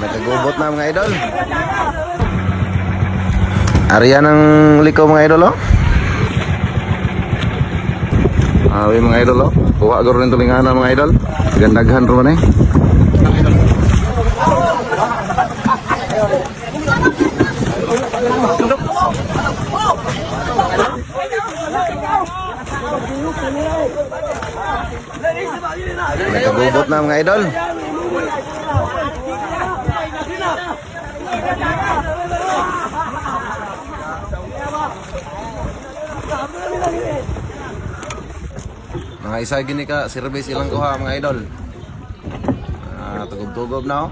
Nagagubot na mga idol. Ariyan ang liko mga idol oh. Awi mga idol oh. Kuha garo ng tulingana mga idol. Gandaghan ro man eh. Nagagubot na mga idol. Mga isa gini ka, service ilang kuha mga idol. Ah, tugog-tugob na oh.